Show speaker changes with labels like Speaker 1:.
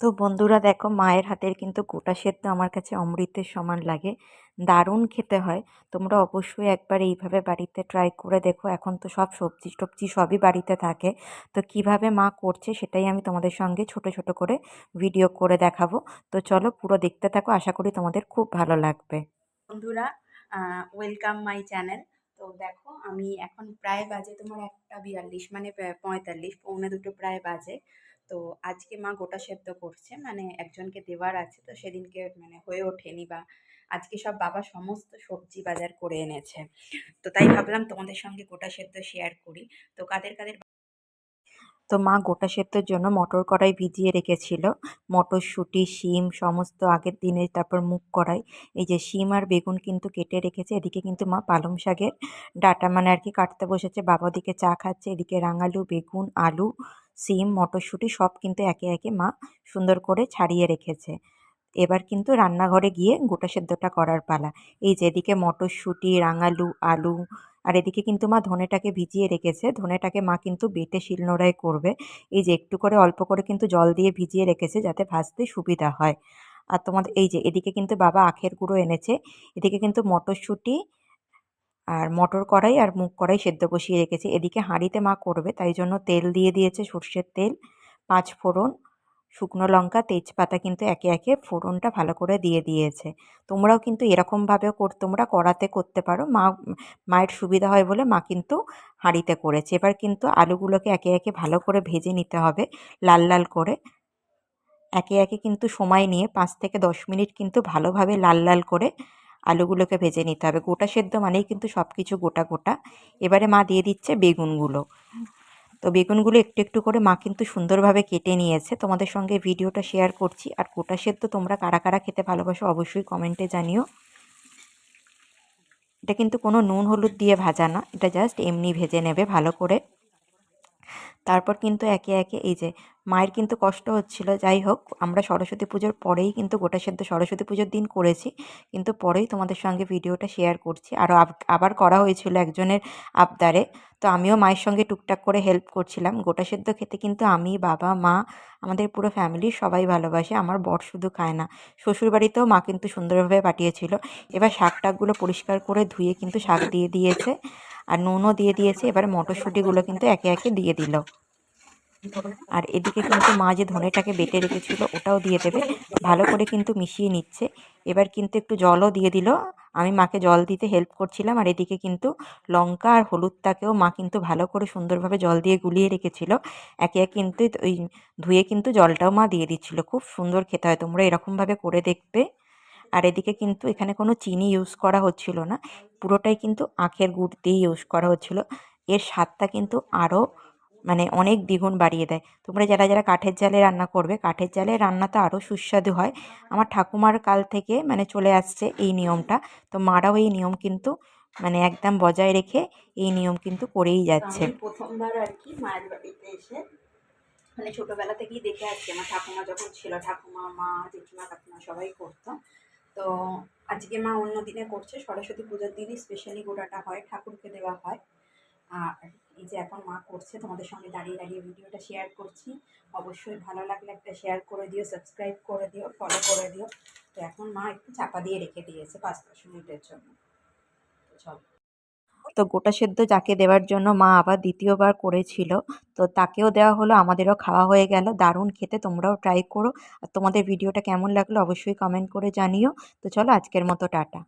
Speaker 1: তো বন্ধুরা দেখো, মায়ের হাতের কিন্তু গোটা সেদ্ধ আমার কাছে অমৃতের সমান লাগে। দারুণ খেতে হয়। তোমরা অবশ্যই একবার এইভাবে বাড়িতে ট্রাই করে দেখো। এখন তো সব সবজি টবজি সবই বাড়িতে থাকে। তো কীভাবে মা করছে সেটাই আমি তোমাদের সঙ্গে ছোট ছোট করে ভিডিও করে দেখাবো। তো চলো পুরো দেখতে থাকো। আশা করি তোমাদের খুব ভালো লাগবে।
Speaker 2: বন্ধুরা ওয়েলকাম মাই চ্যানেল তো দেখো, আমি এখন প্রায় বাজে তোমার একটা বিয়াল্লিশ মানে পঁয়তাল্লিশ, পৌনে দুটো প্রায় বাজে। তো আজকে মা গোটা সেদ্ধ করছে। মানে একজনকে দেওয়ার আছে তো সেদিনকে মানে হয়ে ওঠেনি বা আজকে সব বাবা সমস্ত সবজি বাজার করে এনেছে। তো তাই ভাবলাম তোমাদের সঙ্গে গোটা সেদ্ধ শেয়ার করি। তো কাদের কাদের
Speaker 1: তো মা গোটা সেদ্ধর জন্য মটর কড়াই ভিজিয়ে রেখেছিল। মটরশুঁটি, শিম সমস্ত আগের দিনে তারপর মুগ কড়াই। এই যে শিম আর বেগুন কিন্তু কেটে রেখেছে। এদিকে কিন্তু মা পালং শাকের ডাটা মানে আর কি কাটতে বসেছে। বাবা ওদিকে চা খাচ্ছে। এদিকে রাঙালু, বেগুন, আলু শিম মটরশুঁটি সব কিন্তু একে একে মা সুন্দর করে ছাড়িয়ে রেখেছে। এবার কিন্তু রান্নাঘরে গিয়ে গোটা সেদ্ধটা করার পালা। এই যে এদিকে মটরশুঁটি, রাঙালু, আলু আর এদিকে কিন্তু মা ধনেটাকে ভিজিয়ে রেখেছে। ধনেটাকে মা কিন্তু বেটে শিলনোড়ায় করবে। এই যে একটু করে অল্প করে কিন্তু জল দিয়ে ভিজিয়ে রেখেছে যাতে ভাজতে সুবিধা হয়। আর তোমাদের, এই যে এদিকে কিন্তু বাবা আখের গুঁড়ো এনেছে। এদিকে কিন্তু মটরশুঁটি আর মটর কড়াই আর মুগ কড়াই সেদ্ধ বসিয়ে রেখেছে। এদিকে হাঁড়িতে মা করবে, তাই জন্য তেল দিয়ে দিয়েছে সর্ষের তেল, পাঁচ ফোড়ন, শুকনো লঙ্কা, তেজপাতা কিন্তু একে একে ফোড়নটা ভালো করে দিয়ে দিয়েছে। তোমরাও কিন্তু এরকমভাবেও কর, তোমরা কড়াতে করতে পারো। মা, মায়ের সুবিধা হয় বলে মা কিন্তু হাঁড়িতে করেছে। এবার কিন্তু আলুগুলোকে একে একে ভালো করে ভেজে নিতে হবে লাল লাল করে। একে একে কিন্তু সময় নিয়ে পাঁচ থেকে দশ মিনিট কিন্তু ভালোভাবে লাল লাল করে আলুগুলোকে ভেজে নিতে হবে। গোটা সেদ্ধ মানেই কিন্তু সব কিছু গোটা গোটা। এবারে মা দিয়ে দিচ্ছে বেগুনগুলো। তো বেগুনগুলো একটু একটু করে মা কিন্তু সুন্দরভাবে কেটে নিয়েছে। তোমাদের সঙ্গে ভিডিওটা শেয়ার করছি। আর গোটা সেদ্ধ তোমরা কারা কারা খেতে ভালোবাসো অবশ্যই কমেন্টে জানিও। এটা কিন্তু কোনো নুন হলুদ দিয়ে ভাজা না। এটা জাস্ট এমনি ভেজে নেবে ভালো করে। তারপর কিন্তু একে একে এই যে মায়ের কিন্তু কষ্ট হচ্ছিল, যাই হোক, আমরা সরস্বতী পুজোর পরেই কিন্তু গোটা সেদ্ধ সরস্বতী পুজোর দিন করেছি। কিন্তু পরেই তোমাদের সঙ্গে ভিডিওটা শেয়ার করছি। আরও আবার করা হয়েছিল একজনের আবদারে। তো আমিও মায়ের সঙ্গে টুকটাক করে হেল্প করছিলাম। গোটা সেদ্ধ খেতে কিন্তু আমি, বাবা, মা, আমাদের পুরো ফ্যামিলির সবাই ভালোবাসে। আমার বর শুধু খায় না, শ্বশুরবাড়িতেও মা কিন্তু সুন্দরভাবে পাঠিয়েছিল। এবার শাক টাকগুলো পরিষ্কার করে ধুয়ে কিন্তু শাক দিয়ে দিয়েছে। আর নুনও দিয়ে দিয়েছে। এবার মটরশুঁটিগুলো কিন্তু একে একে দিয়ে দিল। আর এদিকে কিন্তু মা যে ধনেটাকে বেটে রেখেছিল, ওটাও দিয়ে দেবে। ভালো করে কিন্তু মিশিয়ে নিচ্ছে। এবার কিন্তু একটু জলও দিয়ে দিল। আমি মাকে জল দিতে হেল্প করছিলাম, আর এদিকে কিন্তু লঙ্কা আর হলুদটাকেও মা কিন্তু ভালো করে সুন্দরভাবে জল দিয়ে গুলিয়ে রেখেছিল। একে একে কিন্তু ওই ধুয়ে কিন্তু জলটাও মা দিয়ে দিচ্ছিল। খুব সুন্দর খেতে হয়, তোমরা এরকমভাবে করে দেখবে। আর এদিকে কিন্তু এখানে কোনো চিনি ইউজ করা হচ্ছিল না। পুরোটাই কিন্তু আখের গুড় দিয়ে ইউজ করা হচ্ছিল। এর স্বাদটা কিন্তু আরও মানে অনেক দ্বিগুণ বাড়িয়ে দেয়। তোমরা যারা যারা কাঠের জালে রান্না করবে, কাঠের জালে রান্না তো আরও সুস্বাদু হয়। আমার ঠাকুমার কাল থেকে মানে চলে আসছে এই নিয়মটা। তো মারাও এই নিয়ম কিন্তু মানে একদম বজায় রেখে এই নিয়ম কিন্তু করেই যাচ্ছে।
Speaker 2: প্রথমবার আর কি মায়ের বাড়িতে এসে মানে ছোটোবেলা থেকেই দেখে আসছি। আমার ঠাকুমা যখন ছিল, ঠাকুমা, মা, জেঠিমা, কাকিমা সবাই করতো। তো আজকে মা অন্য দিনে করছে। সরস্বতী পুজোর দিনই স্পেশালি গোড়াটা হয়, ঠাকুরকে দেওয়া হয়। আর এই যে এখন মা করছে, তোমাদের সঙ্গে দাঁড়িয়ে দাঁড়িয়ে ভিডিওটা শেয়ার করছি। অবশ্যই ভালো লাগলে একটা শেয়ার করে দিও সাবস্ক্রাইব করে দিও ফলো করে দিও। তো এখন মা একটু চাপা দিয়ে রেখে দিয়েছে পাঁচ দশ মিনিটের জন্য। চলো।
Speaker 1: তো গোটা সেদ্ধ যাকে দেওয়ার জন্য মা আবার দ্বিতীয়বার করেছিল, তো তাকেও দেওয়া হলো, আমাদেরও খাওয়া হয়ে গেল, দারুণ খেতে, তোমরাও ট্রাই করো। আর তোমাদের ভিডিওটা কেমন লাগল অবশ্যই কমেন্ট করে জানিও। তো চলো আজকের মতো টাটা।